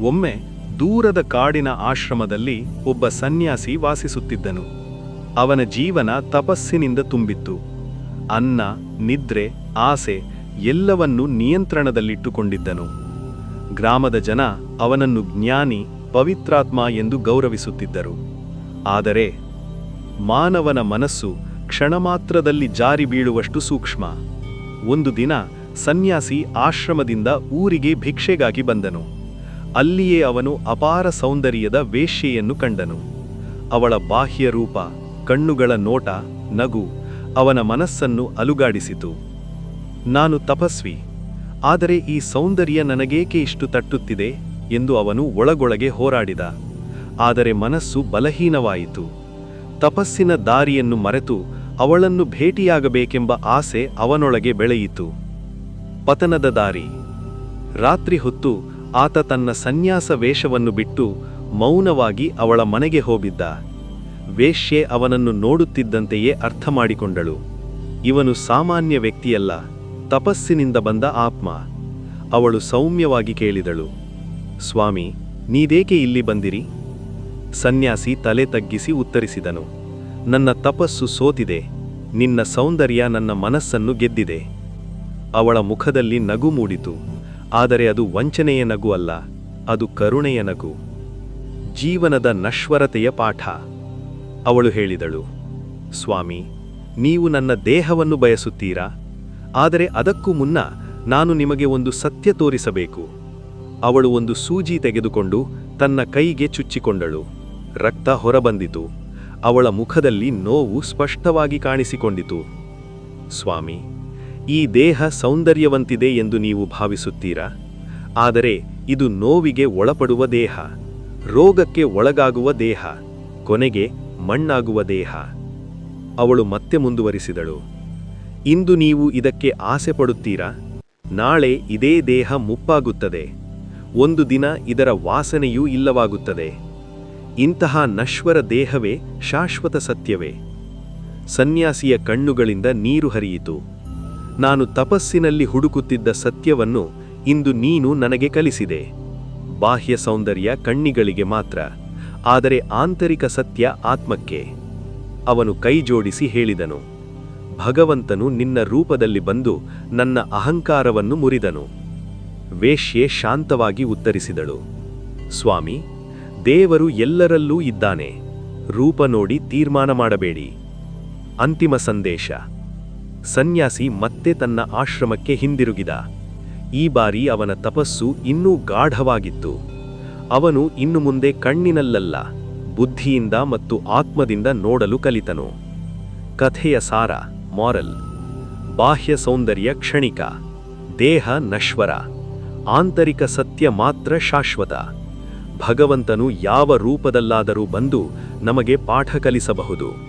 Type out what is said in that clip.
ಒಮ್ಮೆ ದೂರದ ಕಾಡಿನ ಆಶ್ರಮದಲ್ಲಿ ಒಬ್ಬ ಸನ್ಯಾಸಿ ವಾಸಿಸುತ್ತಿದ್ದನು. ಅವನ ಜೀವನ ತಪಸ್ಸಿನಿಂದ ತುಂಬಿತ್ತು. ಅನ್ನ, ನಿದ್ರೆ, ಆಸೆ ಎಲ್ಲವನ್ನೂ ನಿಯಂತ್ರಣದಲ್ಲಿಟ್ಟುಕೊಂಡಿದ್ದನು. ಗ್ರಾಮದ ಜನ ಅವನನ್ನು ಜ್ಞಾನಿ, ಪವಿತ್ರಾತ್ಮ ಎಂದು ಗೌರವಿಸುತ್ತಿದ್ದರು. ಆದರೆ ಮಾನವನ ಮನಸ್ಸು ಕ್ಷಣಮಾತ್ರದಲ್ಲಿ ಜಾರಿ ಬೀಳುವಷ್ಟು ಸೂಕ್ಷ್ಮ. ಒಂದು ದಿನ ಸನ್ಯಾಸಿ ಆಶ್ರಮದಿಂದ ಊರಿಗೆ ಭಿಕ್ಷೆಗಾಗಿ ಬಂದನು. ಅಲ್ಲಿಯೇ ಅವನು ಅಪಾರ ಸೌಂದರ್ಯದ ವೇಶ್ಯೆಯನ್ನು ಕಂಡನು. ಅವಳ ಬಾಹ್ಯ ರೂಪ, ಕಣ್ಣುಗಳ ನೋಟ, ನಗು ಅವನ ಮನಸ್ಸನ್ನು ಅಲುಗಾಡಿಸಿತು. ನಾನು ತಪಸ್ವಿ, ಆದರೆ ಈ ಸೌಂದರ್ಯ ನನಗೇಕೆ ಇಷ್ಟು ತಟ್ಟುತ್ತಿದೆ ಎಂದು ಅವನು ಒಳಗೊಳಗೆ ಹೋರಾಡಿದ. ಆದರೆ ಮನಸ್ಸು ಬಲಹೀನವಾಯಿತು. ತಪಸ್ಸಿನ ದಾರಿಯನ್ನು ಮರೆತು ಅವಳನ್ನು ಭೇಟಿಯಾಗಬೇಕೆಂಬ ಆಸೆ ಅವನೊಳಗೆ ಬೆಳೆಯಿತು. ಪತನದ ದಾರಿ. ರಾತ್ರಿ ಹೊತ್ತು ಆತ ತನ್ನ ಸನ್ಯಾಸ ವೇಷವನ್ನು ಬಿಟ್ಟು ಮೌನವಾಗಿ ಅವಳ ಮನೆಗೆ ಹೋಗಿದ್ದ. ವೇಶ್ಯೆ ಅವನನ್ನು ನೋಡುತ್ತಿದ್ದಂತೆಯೇ ಅರ್ಥ ಮಾಡಿಕೊಂಡಳು. ಇವನು ಸಾಮಾನ್ಯ ವ್ಯಕ್ತಿಯಲ್ಲ, ತಪಸ್ಸಿನಿಂದ ಬಂದ ಆತ್ಮ. ಅವಳು ಸೌಮ್ಯವಾಗಿ ಕೇಳಿದಳು, ಸ್ವಾಮಿ, ನೀದೇಕೆ ಇಲ್ಲಿ ಬಂದಿರಿ? ಸನ್ಯಾಸಿ ತಲೆ ತಗ್ಗಿಸಿ ಉತ್ತರಿಸಿದನು, ನನ್ನ ತಪಸ್ಸು ಸೋತಿದೆ, ನಿನ್ನ ಸೌಂದರ್ಯ ನನ್ನ ಮನಸ್ಸನ್ನು ಗೆದ್ದಿದೆ. ಅವಳ ಮುಖದಲ್ಲಿ ನಗು ಮೂಡಿತು. ಆದರೆ ಅದು ವಂಚನೆಯ ನಗು ಅಲ್ಲ, ಅದು ಕರುಣೆಯ ನಗು. ಜೀವನದ ನಶ್ವರತೆಯ ಪಾಠ. ಅವಳು ಹೇಳಿದಳು, ಸ್ವಾಮಿ, ನೀವು ನನ್ನ ದೇಹವನ್ನು ಬಯಸುತ್ತೀರಾ? ಆದರೆ ಅದಕ್ಕೂ ಮುನ್ನ ನಾನು ನಿಮಗೆ ಒಂದು ಸತ್ಯ ತೋರಿಸಬೇಕು. ಅವಳು ಒಂದು ಸೂಜಿ ತೆಗೆದುಕೊಂಡು ತನ್ನ ಕೈಗೆ ಚುಚ್ಚಿಕೊಂಡಳು. ರಕ್ತ ಹೊರಬಂದಿತು. ಅವಳ ಮುಖದಲ್ಲಿ ನೋವು ಸ್ಪಷ್ಟವಾಗಿ ಕಾಣಿಸಿಕೊಂಡಿತು. ಸ್ವಾಮಿ ಈ ದೇಹ ಸೌಂದರ್ಯವಂತಿದೆ ಎಂದು ನೀವು ಭಾವಿಸುತ್ತೀರಾ? ಆದರೆ ಇದು ನೋವಿಗೆ ಒಳಪಡುವ ದೇಹ, ರೋಗಕ್ಕೆ ಒಳಗಾಗುವ ದೇಹ, ಕೊನೆಗೆ ಮಣ್ಣಾಗುವ ದೇಹ. ಅವಳು ಮತ್ತೆ ಮುಂದುವರಿಸಿದಳು. ಇಂದು ನೀವು ಇದಕ್ಕೆ ಆಸೆ ಪಡುತ್ತೀರಾ? ನಾಳೆ ಇದೇ ದೇಹ ಮುಪ್ಪಾಗುತ್ತದೆ. ಒಂದು ದಿನ ಇದರ ವಾಸನೆಯೂ ಇಲ್ಲವಾಗುತ್ತದೆ. ಇಂತಹ ನಶ್ವರ ದೇಹವೇ ಶಾಶ್ವತ ಸತ್ಯವೇ. ಸನ್ಯಾಸಿಯ ಕಣ್ಣುಗಳಿಂದ ನೀರು ಹರಿಯಿತು. ನಾನು ತಪಸ್ಸಿನಲ್ಲಿ ಹುಡುಕುತ್ತಿದ್ದ ಸತ್ಯವನ್ನು ಇಂದು ನೀನು ನನಗೆ ಕಲಿಸಿದೆ. ಬಾಹ್ಯ ಸೌಂದರ್ಯ ಕಣ್ಣಿಗಳಿಗೆ ಮಾತ್ರ, ಆದರೆ ಆಂತರಿಕ ಸತ್ಯ ಆತ್ಮಕ್ಕೆ. ಅವನು ಕೈಜೋಡಿಸಿ ಹೇಳಿದನು. ಭಗವಂತನು ನಿನ್ನ ರೂಪದಲ್ಲಿ ಬಂದು ನನ್ನ ಅಹಂಕಾರವನ್ನು ಮುರಿದನು. ವೇಶ್ಯೆ ಶಾಂತವಾಗಿ ಉತ್ತರಿಸಿದಳು. ಸ್ವಾಮಿ, ದೇವರು ಎಲ್ಲರಲ್ಲೂ ಇದ್ದಾನೆ. ರೂಪ ನೋಡಿ ತೀರ್ಮಾನ ಮಾಡಬೇಡಿ. ಅಂತಿಮ ಸಂದೇಶ. ಸನ್ಯಾಸಿ ಮತ್ತೆ ತನ್ನ ಆಶ್ರಮಕ್ಕೆ ಹಿಂದಿರುಗಿದ. ಈ ಬಾರಿ ಅವನ ತಪಸ್ಸು ಇನ್ನೂ ಗಾಢವಾಗಿತ್ತು. ಅವನು ಇನ್ನು ಮುಂದೆ ಕಣ್ಣಿನಲ್ಲಲ್ಲ, ಬುದ್ಧಿಯಿಂದ ಮತ್ತು ಆತ್ಮದಿಂದ ನೋಡಲು ಕಲಿತನು. ಕಥೆಯ ಸಾರ, ಮಾರಲ್. ಬಾಹ್ಯ ಸೌಂದರ್ಯ ಕ್ಷಣಿಕ. ದೇಹ ನಶ್ವರ. ಆಂತರಿಕ ಸತ್ಯ ಮಾತ್ರ ಶಾಶ್ವತ. ಭಗವಂತನು ಯಾವ ರೂಪದಲ್ಲಾದರೂ ಬಂದು ನಮಗೆ ಪಾಠ ಕಲಿಸಬಹುದು.